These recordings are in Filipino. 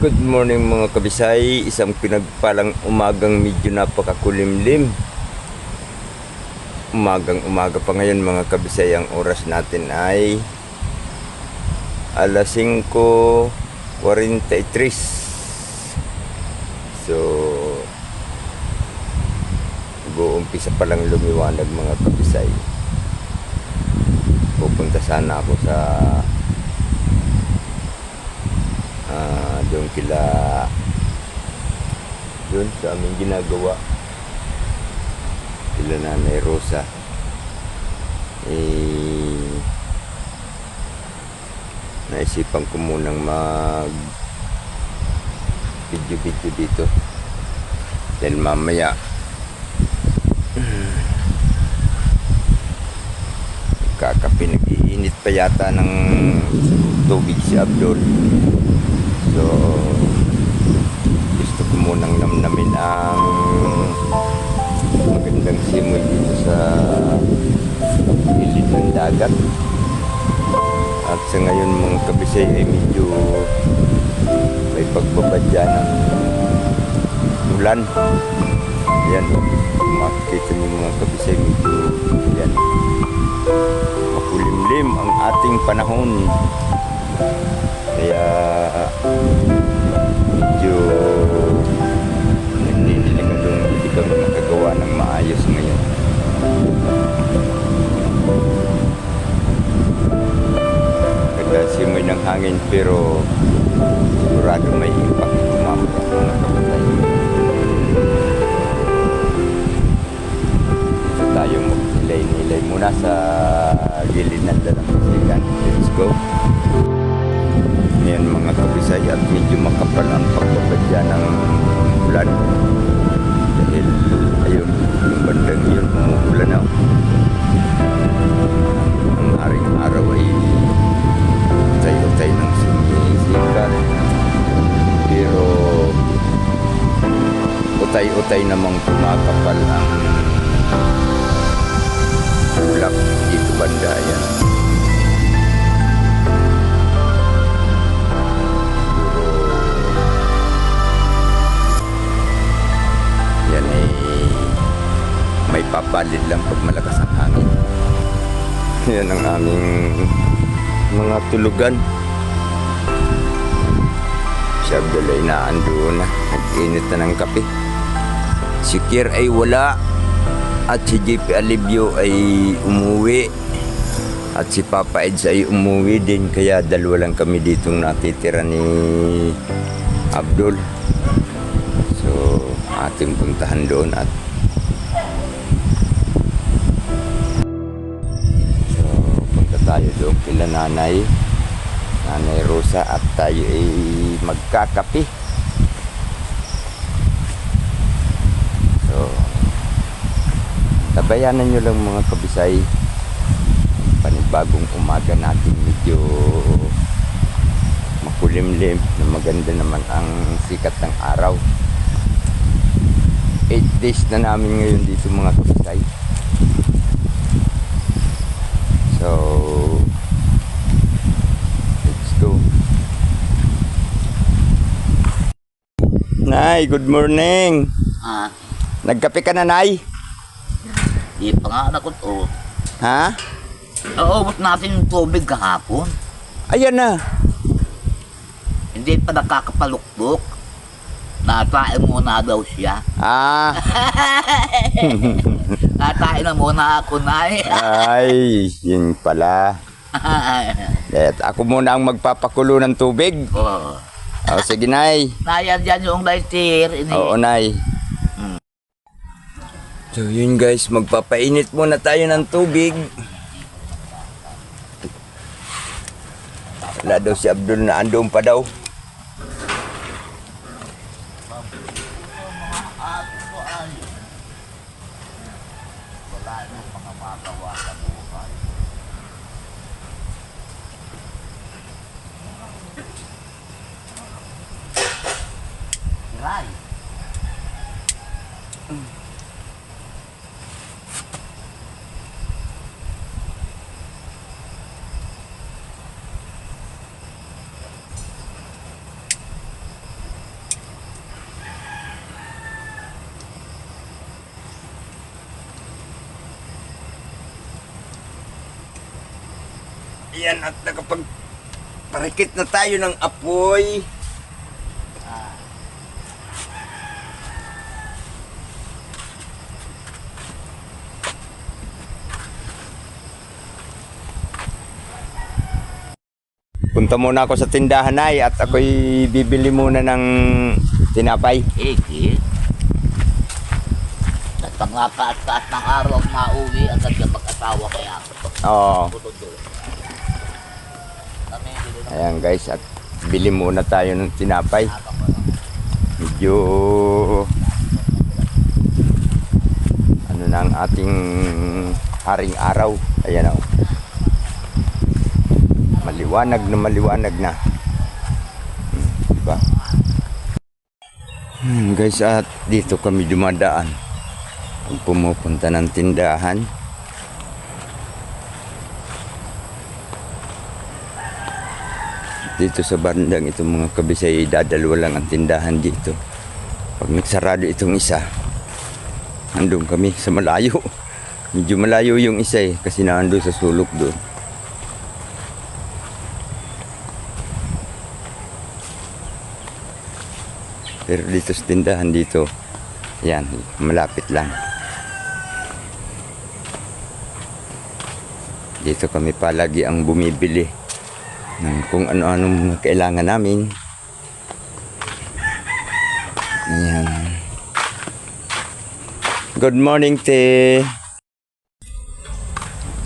Good morning mga kabisay, isang pinagpalang umagang medyo napakakulimlim. Umagang umaga pa ngayon mga kabisay, ang oras natin ay alas 5.43. So, mag-uumpisa pa lumiwanag mga kabisay. Pupunta sana ako sa ah doon kila doon sa aming ginagawa. Kila Nanay Rosa. Eh naisipan ko munang mag video video dito. Dahil mamaya kakape nag-iinit pa yata ng tubig si Abdul So, gusto ko munang namnamin ang magandang simoy dito sa gilid ng dagat. At sa ngayon mga kabisay ay medyo may pagbabadya ng ulan. Yan, kung makikita niyo mga kabisay medyo yan. Makulimlim ang ating panahon. Kaya medyo naninilingadong hindi kami makagawa ng maayos ngayon. Ganda simoy ng hangin pero sigurado may papalid lang pag malakas ang hangin. Yan ang aming mga tulugan. Si Abdul ay naandoon na. Nag-init na ng kape. Si Kier ay wala. At si JP Alibio ay umuwi. At si Papa Eds ay umuwi din. Kaya dalawa lang kami ditong natitira ni Abdul. So, ating puntahan doon at tayo doon kila nanay Nanay Rosa at tayo ay magkakape. So, tabayanan nyo lang mga kabisay. Panibagong umaga natin medyo makulimlim na maganda naman ang sikat ng araw. 8 days na namin ngayon dito mga kabisay so let's go Nay, good morning Ah, Nagkape ka na, Nay? di pa nga nakot o. Ha? Naubos natin yung tubig kahapon. Ayan na Hindi pa nakakapalukbok. Natain muna daw siya. Ah, Natain na muna ako na eh. ay, yun pala At ako muna ang magpapakulo ng tubig oh. O, sige, Nay Nayan dyan yung lighter. Ini. Oo, Nay. Hmm. So, yun guys, magpapainit muna tayo ng tubig. Wala daw si Abdul na andun pa daw. 老婆 Yan at nakapag parikit na tayo ng apoy. Punta muna ako sa tindahan ay at ako'y bibili muna ng tinapay. Iki. At pangakaat-kaat ng araw ang mauwi agad yung mag-asawa kaya Oo. puto doon. Kami hindi na Ayan guys, at bili muna tayo ng tinapay. Medyo ano na ang ating haring araw. Ayan o. Maliwanag na maliwanag na. Hmm, diba? Hmm, guys, at dito kami dumadaan. Kung pumupunta ng tindahan. Dito sa bandang itong mga kabisay dadalawa lang ang tindahan dito. Pag nagsarado itong isa andun kami sa malayo. Medyo malayo yung isa eh kasi naandun sa sulok doon. Pero dito sa tindahan dito yan malapit lang. Dito kami palagi ang bumibili ng kung ano-ano kailangan namin. Ayan. Good morning, te.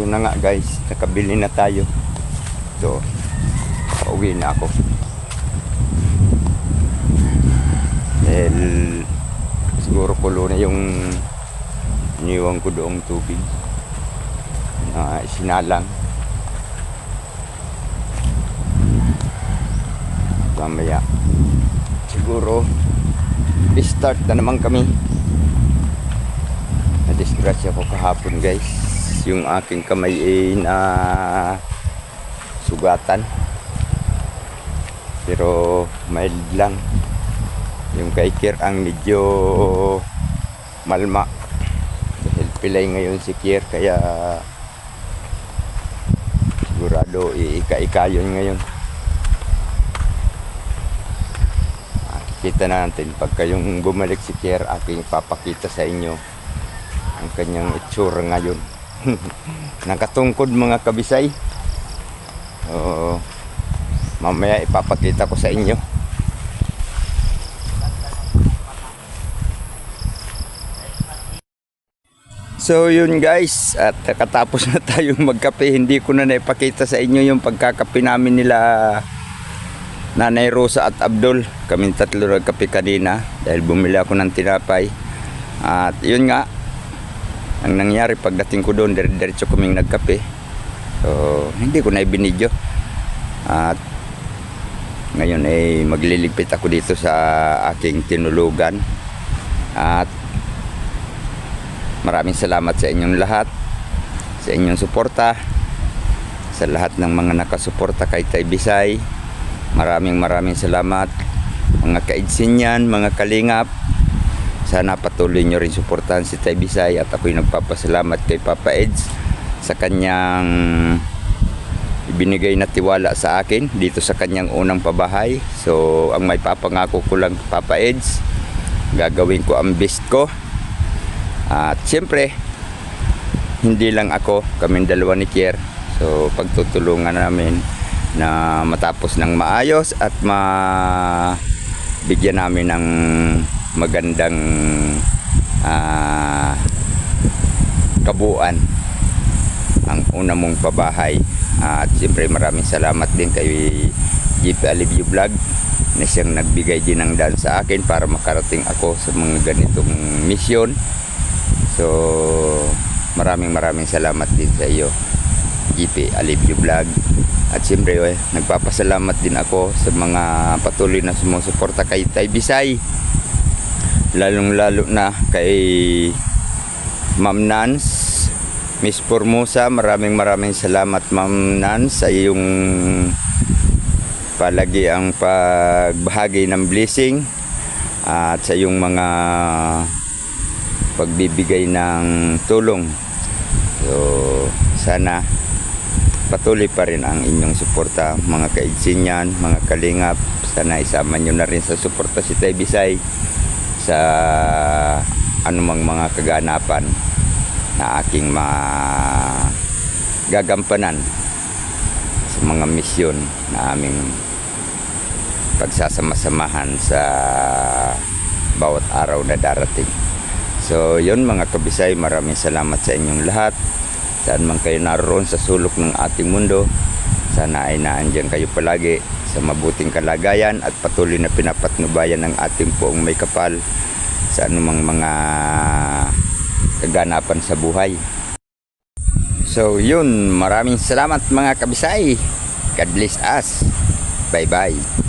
Yun na nga guys, nakabili na tayo. So, pauwi na ako. Dahil siguro kulo na yung iniwan ko doong tubig na isinalang. Mamaya. Siguro start na naman kami. Na-disgrasya ko kahapon guys. Yung aking kamay ay na sugatan pero mild lang. Yung kay Kier ang medyo malma. Dahil pilay ngayon si Kier kaya sigurado iika-ika yun ngayon Kita natin pagka yung bumalik si Kier, aking papakita sa inyo ang kanyang itsura ngayon. Nakatungkod mga kabisay. Oo. mamaya ipapakita ko sa inyo. So yun guys, at katapos na tayong magkape, hindi ko na naipakita sa inyo yung pagkakape namin nila Nanay Rosa at Abdul. Kaming tatlo nagkape kanina dahil bumili ako ng tinapay. At yun nga, ang nangyari pagdating ko doon, dire- diretso kaming nagkape. So, hindi ko na ibinidyo. At ngayon ay magliligpit ako dito sa aking tinulugan. At maraming salamat sa inyong lahat, sa inyong suporta, sa lahat ng mga nakasuporta kay Tay Bisay. Maraming maraming salamat mga kaidsinyan, mga kalingap. Sana patuloy nyo rin suportahan si Tay Bisay at ako'y nagpapasalamat kay Papa Eds sa kanyang ibinigay na tiwala sa akin dito sa kanyang unang pabahay. So, ang may papangako ko lang Papa Eds, gagawin ko ang best ko. At siyempre, hindi lang ako, kaming dalawa ni Kier. So, pagtutulungan namin na matapos ng maayos at ma bigyan namin ng magandang ah, kabuuan ang una mong pabahay. At siyempre maraming salamat din kay Jeep Alivio Vlog na siyang nagbigay din ng daan sa akin para makarating ako sa mga ganitong misyon. So maraming maraming salamat din sa iyo GP Alivio Vlog. At siyempre eh, nagpapasalamat din ako sa mga patuloy na sumusuporta kay Tay Bisay. Lalong lalo na kay Ma'am Nance Miss Formosa maraming maraming salamat Ma'am Nance sa iyong palagi ang pagbahagi ng blessing at sa iyong mga pagbibigay ng tulong. So sana patuloy pa rin ang inyong suporta mga kaigsinyan, mga kalingap. Sana isama nyo na rin sa suporta si Tay Bisay sa anumang mga kaganapan na aking magagampanan sa mga misyon na aming pagsasama-samahan sa bawat araw na darating. So, yun mga kabisay, maraming salamat sa inyong lahat. Saan man kayo naroon sa sulok ng ating mundo, sana ay naandyan kayo palagi sa mabuting kalagayan at patuloy na pinapatnubayan ng ating poong may kapal sa anumang mga kaganapan sa buhay. So yun, maraming salamat mga kabisay. God bless us. Bye-bye.